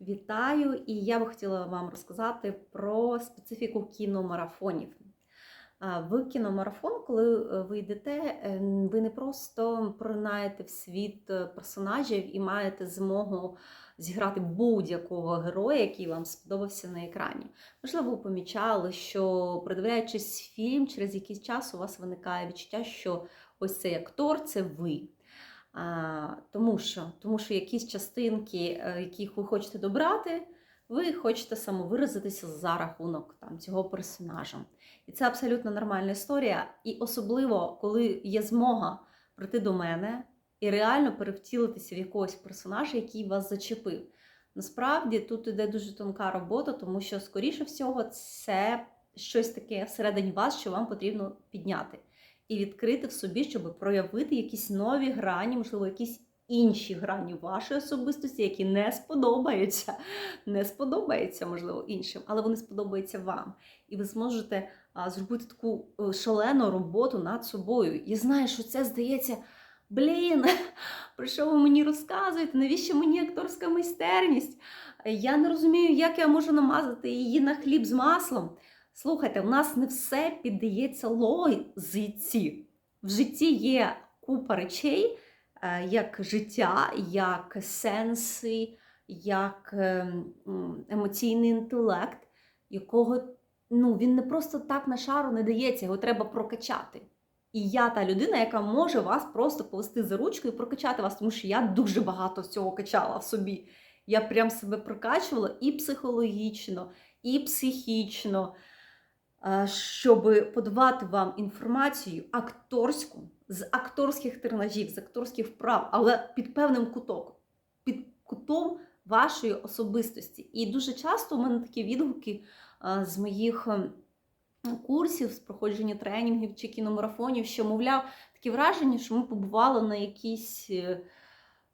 Вітаю! І я би хотіла вам розказати про специфіку кіномарафонів. В кіномарафон, коли е, ви йдете, е, ви не просто поринаєте в світ е, персонажів і маєте змогу зіграти будь-якого героя, який вам сподобався на екрані. Можливо, ви помічали, що придивляючись фільм, через якийсь час у вас виникає відчуття, що ось цей актор це ви. Тому, що, тому що якісь частинки, е, яких ви хочете добрати, ви хочете самовиразитися за рахунок там, цього персонажа. І це абсолютно нормальна історія. І особливо, коли є змога прийти до мене і реально перевтілитися в якогось персонажа, який вас зачепив. Насправді тут іде дуже тонка робота, тому що, скоріше всього, це щось таке всередині вас, що вам потрібно підняти і відкрити в собі, щоб проявити якісь нові грані, можливо, якісь інші грані вашої особистості, які не сподобаються, не сподобаються, можливо, іншим, але вони сподобаються вам. І ви зможете зробити таку е, шалену роботу над собою. Я знаю, що це здається. Блін, про що ви мені розказуєте? Навіщо мені акторська майстерність? Я не розумію, як я можу намазати її на хліб з маслом. Слухайте, у нас не все піддається логіці. В житті є купа речей, е, як життя, як сенси, як е, емоційний інтелект, якого ну, він не просто так на шару не дається, його треба прокачати. І я та людина, яка може вас просто повести за ручку і прокачати вас, тому що я дуже багато цього качала в собі. Я прям себе прокачувала і психологічно, і психічно, щоб подавати вам інформацію акторську з акторських тренажів, з акторських вправ, але під певним кутом, під кутом вашої особистості. І дуже часто у мене такі відгуки е, з моїх ем, курсів, з проходження тренінгів чи кіномарафонів, що, мовляв, таке враження, що ми побували на якійсь, е,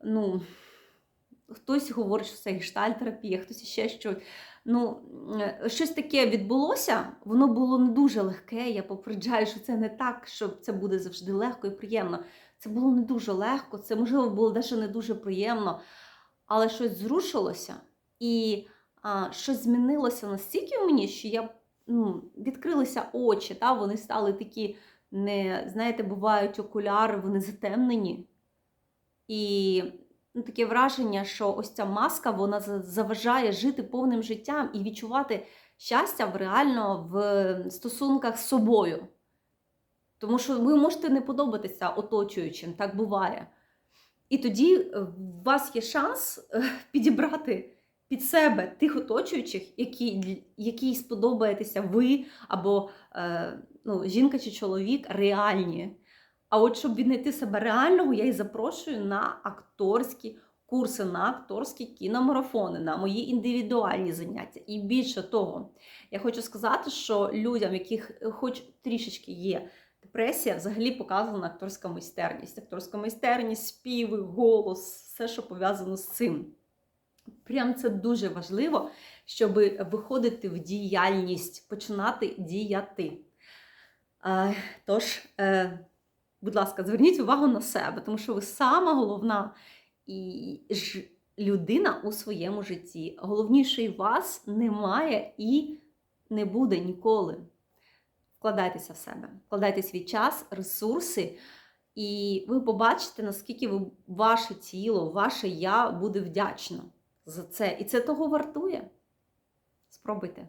ну, хтось говорить, що це гештальтерапія, хтось ще щось. Ну, е, щось таке відбулося, воно було не дуже легке. Я попереджаю, що це не так, що це буде завжди легко і приємно. Це було не дуже легко, це, можливо, було навіть не дуже приємно, але щось зрушилося і а, щось змінилося настільки в мені, що я ну, відкрилися очі, та, вони стали такі, не, знаєте, бувають окуляри, вони затемнені. І ну, таке враження, що ось ця маска вона заважає жити повним життям і відчувати щастя реально в стосунках з собою. Тому що ви можете не подобатися оточуючим, так буває. І тоді е, у вас є шанс е, підібрати під себе тих оточуючих, які, які сподобаєтеся ви або е, ну, жінка чи чоловік реальні. А от щоб віднайти себе реального, я і запрошую на акторські курси, на акторські кіномарафони, на мої індивідуальні заняття. І більше того, я хочу сказати, що людям, яких е, хоч трішечки є депресія, взагалі показана акторська майстерність. Акторська майстерність, співи, голос, все, що пов'язано з цим. Прям це дуже важливо, щоб виходити в діяльність, починати діяти. Е, Тож, е, будь ласка, зверніть увагу на себе, тому що ви сама головна і ж людина у своєму житті. Головнішої вас немає і не буде ніколи. Вкладайтеся в себе, вкладайте свій час, ресурси, і ви побачите, наскільки ви, ваше тіло, ваше я буде вдячно за це. І це того вартує. Спробуйте.